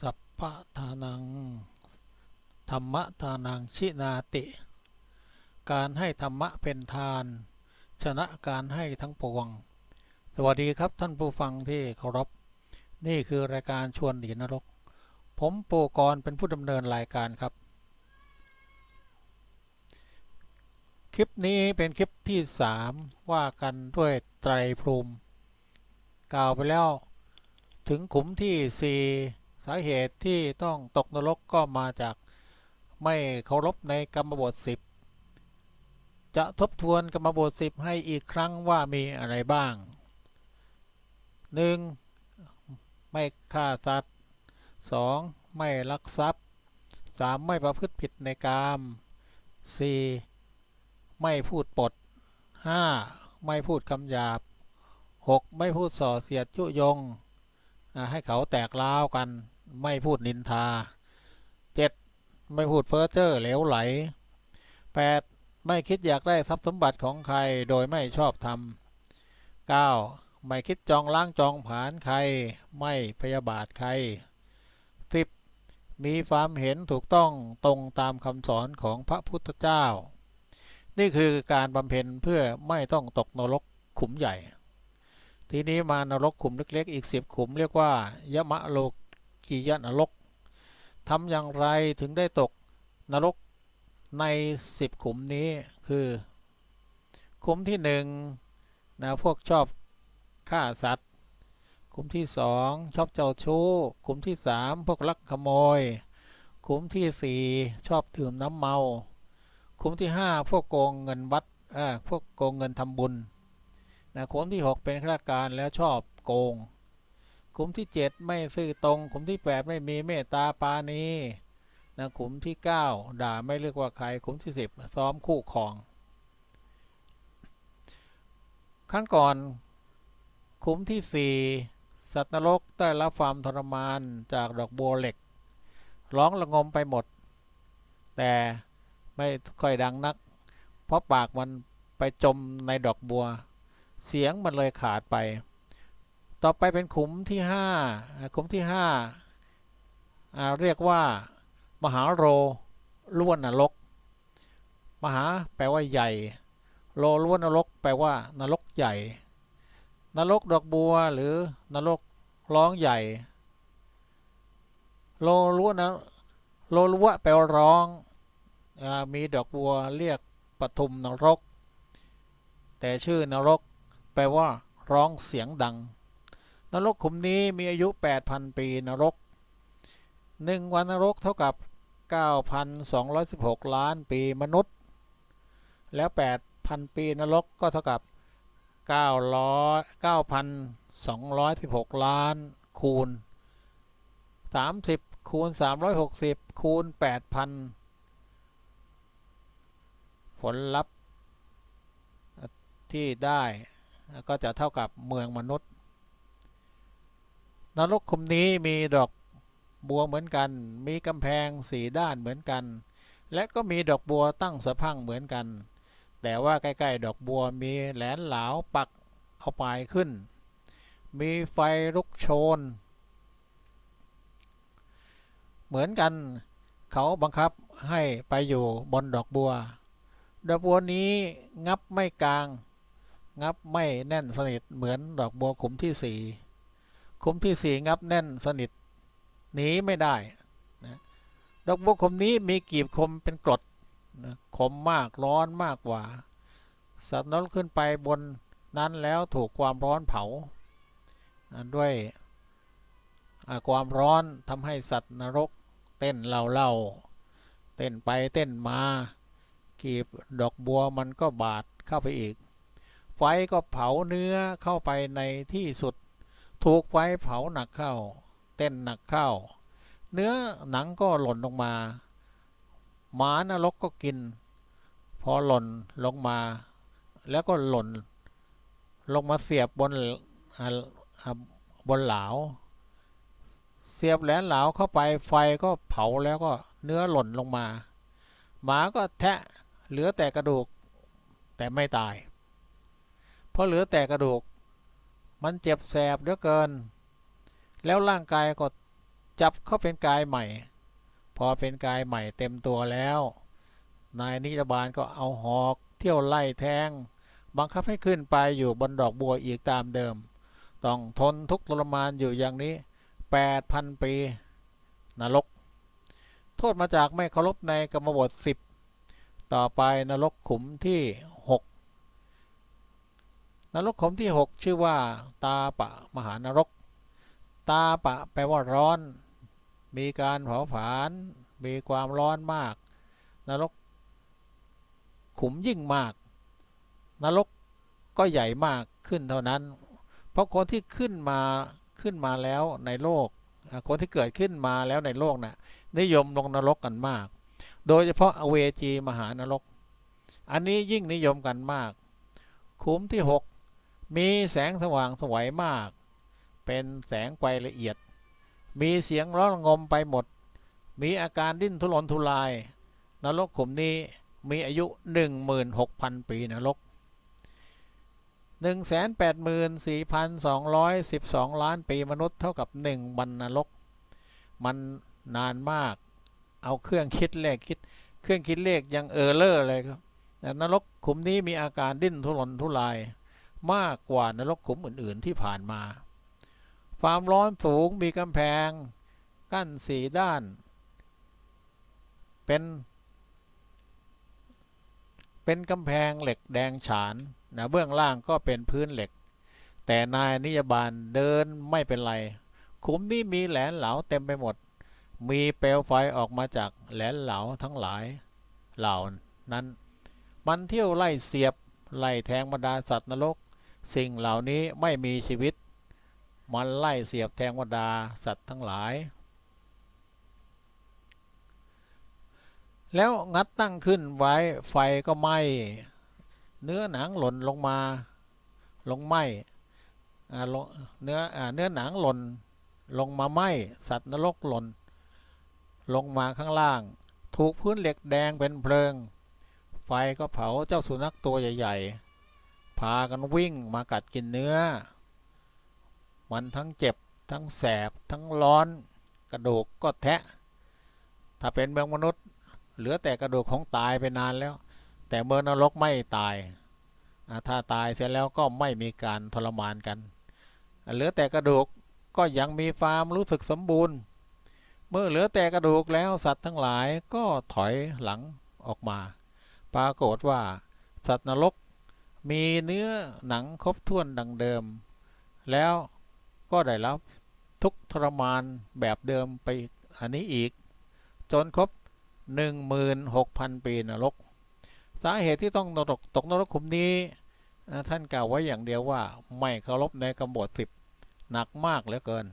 สัพพะทานัง ธรรมะทานังชินาติ การให้ธรรมะเป็นทาน ชนะการให้ทั้งปวง สวัสดีครับท่านผู้ฟังที่เคารพ นี่คือรายการชวนหนีนรก ผมโปกรเป็นผู้ดำเนินรายการครับ คลิปนี้เป็นคลิปที่ 3 ว่ากันด้วยไตรพรูมิ กล่าวไปแล้วถึงขุมที่ 4 สาเหตุที่ต้องตกนรกก็มาจาก ไม่เคารพในกรรมบท10จะทบทวนกรรมบท10ให้อีกครั้งว่ามีอะไรบ้าง 1. ไม่ฆ่าสัตว์ 2. ไม่ลักทรัพย์ 3. ไม่ประพฤติผิดในกาม 4. ไม่พูดปด 5. ไม่พูดคำหยาบ 6. ไม่พูดส่อเสียดยุยง ให้เขาแตกล้าวกัน ไม่พูดนินทา ไม่พูดเพ้อเจ้อเหลวไหล 8. ไม่คิดอยากได้ทรัพย์สมบัติของใครโดยไม่ชอบธรรม 9. ไม่คิดจองล้างจองผาญใคร ไม่พยาบาทใคร 10. มีความเห็นถูกต้องตรงตามคำสอนของพระพุทธเจ้า นี่คือการบำเพ็ญเพื่อไม่ต้องตกนรกขุมใหญ่ ทีนี้มานรกขุมเล็กๆ อีกสิบขุมเรียกว่ายมะโลกียนรก ทำอย่างไรถึงได้ตกนรกในสิบขุมนี้คือขุมที่หนึ่งนะพวกชอบฆ่าสัตว์ขุมที่สองชอบเจ้าชู้ขุมที่สามพวกลักขโมยขุมที่สี่ชอบดื่มน้ำเมาขุมที่ห้าพวกโกงเงินวัดเออพวกโกงเงินทำบุญนะขุมที่ 6 เป็นข้าราชการแล้วชอบโกง ขุมที่ 7 ไม่ซื่อตรง ขุมที่ 8 ไม่มีเมตตาปานีนะขุมที่ 9 ด่าไม่เลือกว่าใครขุมที่ 10 ซ้อมคู่ครอง ครั้งก่อนขุมที่ 4 สัตว์นรกได้รับความทรมานจากดอกบัวเหล็ก ร้องระงมไปหมด แต่ไม่ค่อยดังนัก เพราะปากมันไปจมในดอกบัว เสียงมันเลยขาดไป ต่อไปเป็นขุมที่ห้าขุมที่ห้าเรียกว่ามหาโรล้วนนรก มหาแปลว่าใหญ่ โลล้วนนรก แปลว่านรกใหญ่ นรกดอกบัวหรือนรกร้องใหญ่ โลล้วนนะโลล้วแปลว่าร้องอมีดอกบัวเรียกปทุมนรก แต่ชื่อนรก แปลว่า ร้องเสียงดัง นรกขุมนี้มีอายุ 8,000 ปีนรก 1 วันนรกเท่ากับ 9,216 ล้านปีมนุษย์ แล้ว 8,000 ปีนรกก็เท่ากับ900 9,216 ล้านคูณ 30 คูณ 360 คูณ 8,000 ผลลัพธ์ที่ได้ก็จะเท่ากับเมืองมนุษย์ นรกคุมนี้มีดอกบัวเหมือนกัน มีกำแพงสีด้านเหมือนกัน และก็มีดอกบัวตั้งสะพังเหมือนกัน แต่ว่าใกล้ๆดอกบัวมีแหลนเหลาปักเอาปลายขึ้น มีไฟลุกโชน เหมือนกัน เขาบังคับให้ไปอยู่บนดอกบัว ดอกบัวนี้งับไม่กลาง งับไม่แน่นสนิทเหมือนดอกบัวขุมที่สี่ ขุมที่สี่งับแน่นสนิท หนีไม่ได้นะดอกบัวขุมนี้มีกีบคมเป็นกรดนะคมมากร้อนมากกว่า สัตว์นรกขึ้นไปบนนั้นแล้วถูกความร้อนเผา ด้วยความร้อนทำให้สัตว์นรกเต้นเล่าเล่าเต้นไปเต้นมา กีบดอกบัวมันก็บาดเข้าไปอีก ไฟก็เผาเนื้อเข้าไปในที่สุด ถูกไฟเผาหนักเข้า เต้นหนักเข้า เนื้อหนังก็หล่นลงมา หมานรกก็กิน พอหล่นลงมา แล้วก็หล่น ลงมาเสียบบนบนเหลา เสียบแหลนเหลาเข้าไปไฟก็เผาแล้วก็เนื้อหล่นลงมา หมาก็แทะเหลือแต่กระดูกแต่ไม่ตาย เพราะเหลือแต่กระดูก มันเจ็บแสบเหลือเกิน แล้วร่างกายก็จับเข้าเป็นกายใหม่ พอเป็นกายใหม่เต็มตัวแล้ว นายนิรบาลก็เอาหอก เที่ยวไล่แทง บังคับให้ขึ้นไปอยู่บนดอกบัวอีกตามเดิม ต้องทนทุกข์ทรมานอยู่อย่างนี้ 8,000 ปี นรก โทษมาจากไม่เคารพในกรรมบท10 ต่อไปนรกขุมที่ นรกขุมที่ 6 ชื่อว่า ตาปะมหานรก ตาปะแปลว่าร้อน มีการเผาผลาญมีความร้อนมาก นรก ขุมยิ่งมาก นรกก็ใหญ่มากขึ้นเท่านั้น เพราะคนที่ขึ้นมาขึ้นมาแล้วในโลก คนที่เกิดขึ้นมาแล้วในโลกน่ะนิยมลงนรกกันมาก โดยเฉพาะอเวจีมหานรก อันนี้ยิ่งนิยมกันมากขุมที่ 6 มีแสงสว่างสวยมาก เป็นแสงไฟละเอียด มีเสียงร้องงมไปหมด มีอาการดิ้นทุรนทุราย นรกขุมนี้มีอายุ 16,000 ปีนรก 184,212 ล้านปีมนุษย์เท่ากับ1บรรนรก มันนานมาก เอาเครื่องคิดเลขคิด เครื่องคิดเลขยังเออเลอร์เลยครับนรกขุมนี้มีอาการดิ้นทุรนทุราย มากกว่านรกขุมอื่น ๆ ที่ผ่านมา ความร้อนสูงมีกำแพง กั้นสีด้าน เป็น เป็นกำแพงเหล็กแดงฉานนะเบื้องล่างก็เป็นพื้นเหล็ก แต่นายนิยบาลเดินไม่เป็นไร ขุมนี้มีแหลนเหลาเต็มไปหมด มีเปลวไฟออกมาจากแหลนเหลาทั้งหลายเหล่านั้น มันเที่ยวไล่เสียบไล่แทงบรรดาสัตว์นรก สิ่งเหล่านี้ไม่มีชีวิต มันไล่เสียบแทงบรรดาสัตว์ทั้งหลาย แล้วงัดตั้งขึ้นไว้ไฟก็ไหม้เนื้อหนังหล่นลงมาลงไหม้เนื้อเนื้อหนังหล่นลงมาไหม้สัตว์นรกหล่น ลงมาข้างล่าง ถูกพื้นเหล็กแดงเป็นเพลิง ไฟก็เผาเจ้าสุนัขตัวใหญ่ ๆ พากันวิ่งมากัดกินเนื้อ มันทั้งเจ็บทั้งแสบทั้งร้อน กระดูกก็แทะ ถ้าเป็นเมืองมนุษย์ เหลือแต่กระดูกของตายไปนานแล้ว แต่เมืองนรกไม่ตาย ถ้าตายเสร็จแล้วก็ไม่มีการทรมานกัน เหลือแต่กระดูกก็ยังมีความรู้สึกสมบูรณ์ เมื่อเหลือแต่กระดูกแล้วสัตว์ทั้งหลายก็ถอยหลังออกมา ปรากฏว่าสัตว์นรก มีเนื้อหนังครบถ้วนดังเดิม แล้วก็ได้รับทุกทรมานแบบเดิมไปอันนี้อีก จนครบ 16,000 ปีนรก สาเหตุที่ต้องตกตกนรกขุมนี้ ท่านกล่าวไว้อย่างเดียวว่า ไม่เคารพในกำบทสิบหนักมากเหลือเกิน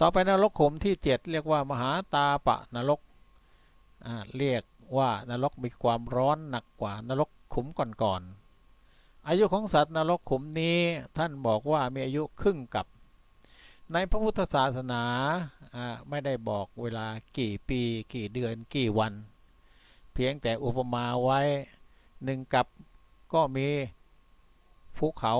ต่อไปนรกขุมที่ 7 เรียกว่ามหาตาปะนรกเรียก ว่านรกมีความร้อนหนักกว่านรกขุมก่อนๆอายุของสัตว์นรกขุมนี้ท่านบอกว่ามีอายุครึ่งกับ ในพระพุทธศาสนาไม่ได้บอกเวลากี่ปีกี่เดือนกี่วัน เพียงแต่อุปมาไว้หนึ่งกับก็มีภูเขา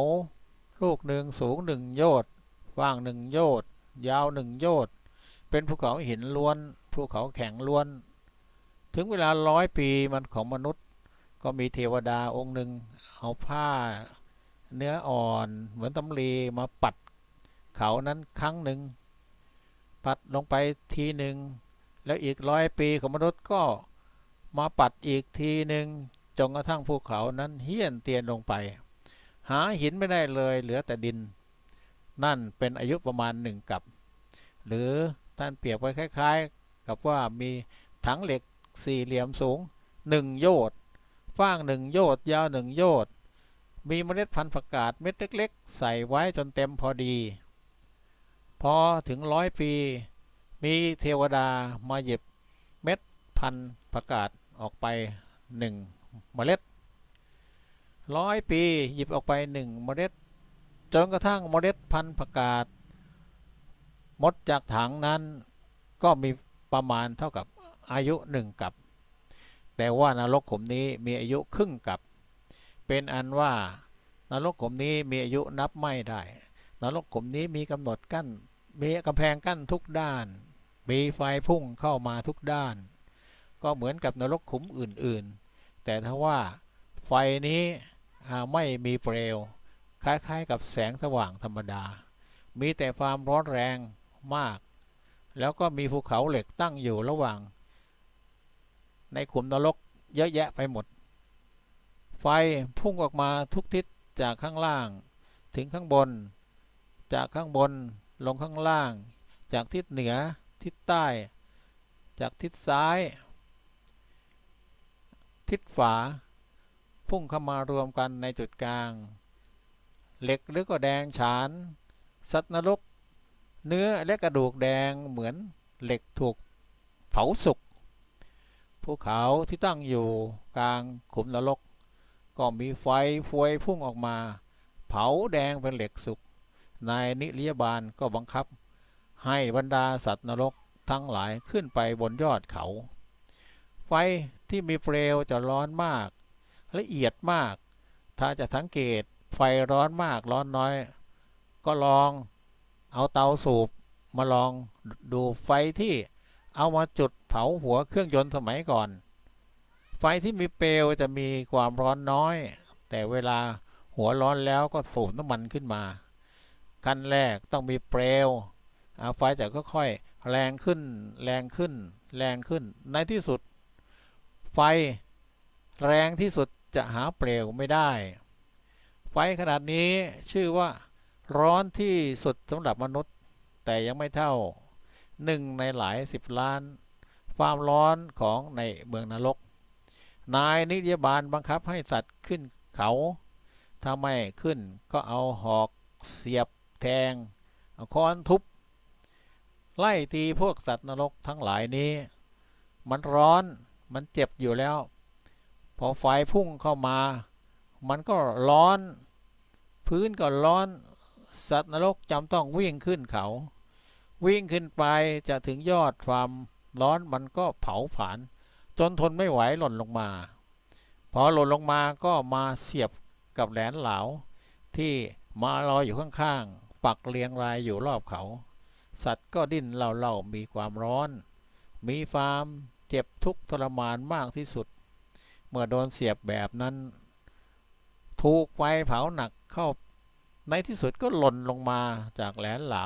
ลูกหนึ่งสูงหนึ่งโยชน์กว้างหนึ่งโยชน์ยาวหนึ่งโยชน์เป็นภูเขาหินล้วนภูเขาแข็งล้วน ถึงเวลาร้อยปีมันของมนุษย์ ก็มีเทวดาองค์หนึ่งเอาผ้าเนื้ออ่อนเหมือนตำลีมาปัดเขานั้นครั้งหนึ่งปัดลงไปทีหนึ่งแล้วอีกร้อยปีของมนุษย์ก็มาปัดอีกทีหนึ่งจนกระทั่งภูเขานั้นเฮี้ยนเตียนลงไป หาหินไม่ได้เลยเหลือแต่ดิน นั่นเป็นอายุประมาณหนึ่งกับ หรือท่านเปรียบไว้คล้าย ๆ กับว่ามีถังเหล็ก สี่เหลี่ยมสูงหนึ่งโยชน์ฟ้างหนึ่งโยชน์ยาวหนึ่งโยชน์มีเมล็ดพันธุ์ผักกาดเม็ดเล็ก ๆ ใส่ไว้จนเต็มพอดี พอถึงร้อยปี มีเทวดามาหยิบเม็ดพันธุ์ประกาศออกไปหนึ่งเมล็ดร้อยปีหยิบออกไปหนึ่งเมล็ดจนกระทั่งเมล็ดพันธุ์ประกาศหมดจากถังนั้นก็มีประมาณเท่ากับ อายุหนึ่งกับ แต่ว่านรกขุมนี้มีอายุครึ่งกับ เป็นอันว่านรกขุมนี้มีอายุนับไม่ได้ นรกขุมนี้มีกำหนดกั้นมีกำแพงกั้นทุกด้านมีไฟพุ่งเข้ามาทุกด้าน ก็เหมือนกับนรกขุมอื่นๆ แต่ถ้าว่าไฟนี้ไม่มีเปลว คล้ายๆ กับแสงสว่างธรรมดา มีแต่ความร้อนแรงมาก แล้วก็มีภูเขาเหล็กตั้งอยู่ระหว่าง ในขุมนรกเยอะแยะไปหมด ไฟพุ่งออกมาทุกทิศจากข้างล่าง ถึงข้างบน จากข้างบนลงข้างล่าง จากทิศเหนือทิศใต้ จากทิศซ้าย ทิศฝา พุ่งเข้ามารวมกันในจุดกลาง เหล็กหรือก็แดงฉาน สัตว์นรก เนื้อและกระดูกแดงเหมือนเหล็กถูกเผาสุก ภูเขาที่ตั้งอยู่กลางขุมนรก ก็มีไฟฟวยพุ่งออกมา เผาแดงเป็นเหล็กสุกนายนิรยบาลก็บังคับ ให้บรรดาสัตว์นรกทั้งหลายขึ้นไปบนยอดเขา ไฟที่มีเปลวจะร้อนมาก ละเอียดมาก ถ้าจะสังเกตไฟร้อนมากร้อนน้อย ก็ลองเอาเตาสูบมาลองดูไฟที่ เอามาจุดเผาหัวเครื่องยนต์สมัยก่อน ไฟที่มีเปลวจะมีความร้อนน้อย แต่เวลาหัวร้อนแล้วก็สูบน้ำมันขึ้นมา ขั้นแรกต้องมีเปลวอ่าไฟจะค่อยๆแรงขึ้น แรงขึ้น แรงขึ้น ในที่สุด ไฟแรงที่สุดจะหาเปลวไม่ได้ ไฟขนาดนี้ชื่อว่าร้อนที่สุดสำหรับมนุษย์ แต่ยังไม่เท่า หนึ่งในหลายสิบล้าน ความร้อนของในเมืองนรก นายนิยบาลบังคับให้สัตว์ขึ้นเขา ถ้าไม่ขึ้นก็เอาหอกเสียบแทงเอาค้อนทุบ ไล่ตีพวกสัตว์นรกทั้งหลายนี้ มันร้อนมันเจ็บอยู่แล้ว พอไฟพุ่งเข้ามา มันก็ร้อน พื้นก็ร้อน สัตว์นรกจำต้องวิ่งขึ้นเขา วิ่งขึ้นไปจะถึงยอดความร้อนมันก็เผาผลาญจนทนไม่ไหวหล่นลงมา พอหล่นลงมาก็มาเสียบกับแหลนเหลา ที่มารออยู่ข้างๆ ปักเรียงรายอยู่รอบเขา สัตว์ก็ดิ้นเล่าๆมีความร้อน มีความเจ็บทุกทรมานมากที่สุด เมื่อโดนเสียบแบบนั้น ถูกไฟเผาหนักเข้าในที่สุดก็หล่นลงมาจากแหลนเหลา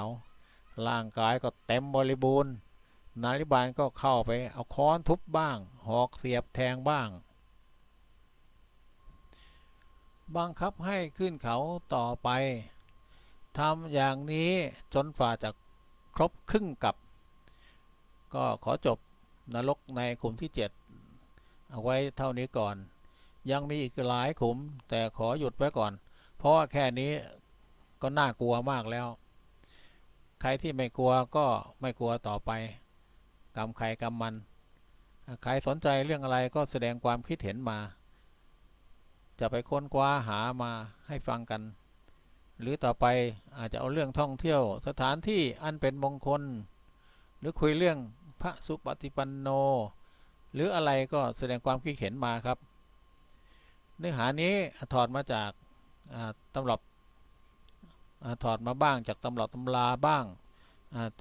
ร่างกายก็เต็มบริบูรณ์ นาริบาลก็เข้าไปเอาค้อนทุบบ้าง หอกเสียบแทงบ้าง บังคับให้ขึ้นเขาต่อไปทำอย่างนี้จนฝ่าจะครบครึ่งกับ ก็ขอจบนรกในขุมที่ 7 เอาไว้เท่านี้ก่อน ยังมีอีกหลายขุมแต่ขอหยุดไว้ก่อน เพราะว่าแค่นี้ก็น่ากลัวมากแล้ว ใครที่ไม่กลัวก็ไม่กลัวต่อไปกรรมใครกรรมมัน ใครสนใจเรื่องอะไรก็แสดงความคิดเห็นมา จะไปค้นคว้าหามาให้ฟังกัน หรือต่อไปอาจจะเอาเรื่องท่องเที่ยว สถานที่อันเป็นมงคล หรือคุยเรื่องพระสุปฏิปันโน หรืออะไรก็แสดงความคิดเห็นมาครับ เนื้อหานี้ถอดมาจากตำรับ ถอดมาบ้างจากตำรับตำราบ้าง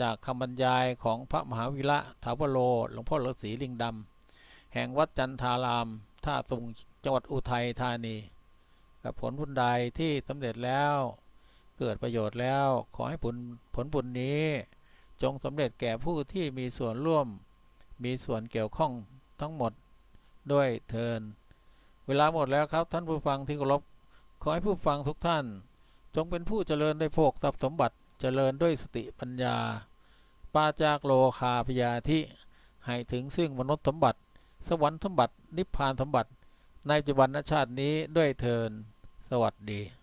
จากคำบรรยายของพระมหาวิระถาวโรหลวงพ่อฤาษีลิงดำแห่งวัดจันทารามท่าตุงจังหวัดอุทัยธานี กับผลบุญใดที่สำเร็จแล้วเกิดประโยชน์แล้วขอให้ผลผลบุญนี้ จงสำเร็จแก่ผู้ที่มีส่วนร่วม มีส่วนเกี่ยวข้องทั้งหมดด้วยเทิน เวลาหมดแล้วครับท่านผู้ฟังที่เคารพขอให้ผู้ฟังทุกท่าน จงเป็นผู้เจริญด้วยโภคทรัพย์สมบัติเจริญด้วยสติปัญญา ปาจากโลคาพยาธิให้ถึงซึ่งมนุษย์สมบัติ สวรรค์สมบัตินิพพานสมบัติ ในปัจจุบันชาตินี้ด้วยเทิน สวัสดี